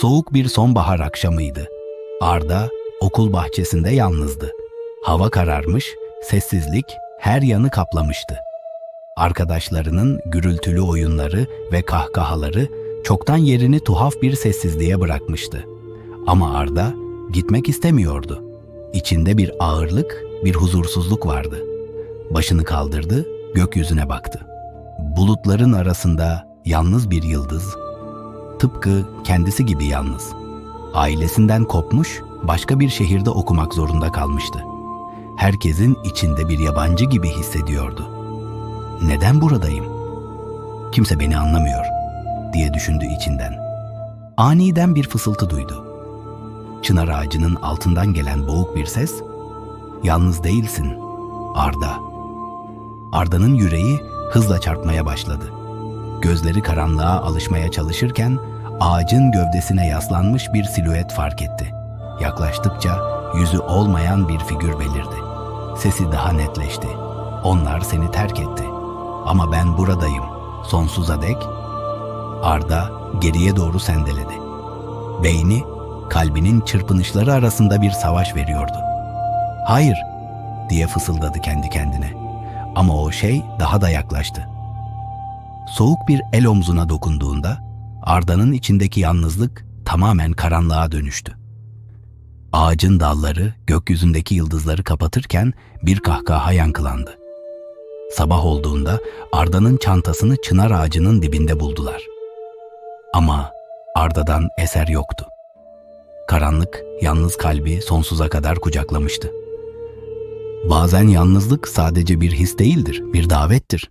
Soğuk bir sonbahar akşamıydı. Arda okul bahçesinde yalnızdı. Hava kararmış, sessizlik her yanı kaplamıştı. Arkadaşlarının gürültülü oyunları ve kahkahaları çoktan yerini tuhaf bir sessizliğe bırakmıştı. Ama Arda gitmek istemiyordu. İçinde bir ağırlık, bir huzursuzluk vardı. Başını kaldırdı, gökyüzüne baktı. Bulutların arasında yalnız bir yıldız, tıpkı kendisi gibi yalnız. Ailesinden kopmuş, başka bir şehirde okumak zorunda kalmıştı. Herkesin içinde bir yabancı gibi hissediyordu. Neden buradayım? Kimse beni anlamıyor diye düşündü içinden. Aniden bir fısıltı duydu. Çınar ağacının altından gelen boğuk bir ses, "Yalnız değilsin, Arda." Arda'nın yüreği hızla çarpmaya başladı. Gözleri karanlığa alışmaya çalışırken ağacın gövdesine yaslanmış bir silüet fark etti. Yaklaştıkça yüzü olmayan bir figür belirdi. Sesi daha netleşti. Onlar seni terk etti. Ama ben buradayım. Sonsuza dek. Arda geriye doğru sendeledi. Beyni kalbinin çırpınışları arasında bir savaş veriyordu. Hayır diye fısıldadı kendi kendine. Ama o şey daha da yaklaştı. Soğuk bir el omzuna dokunduğunda Arda'nın içindeki yalnızlık tamamen karanlığa dönüştü. Ağacın dalları gökyüzündeki yıldızları kapatırken bir kahkaha yankılandı. Sabah olduğunda Arda'nın çantasını çınar ağacının dibinde buldular. Ama Arda'dan eser yoktu. Karanlık, yalnız kalbi sonsuza kadar kucaklamıştı. Bazen yalnızlık sadece bir his değildir, bir davettir.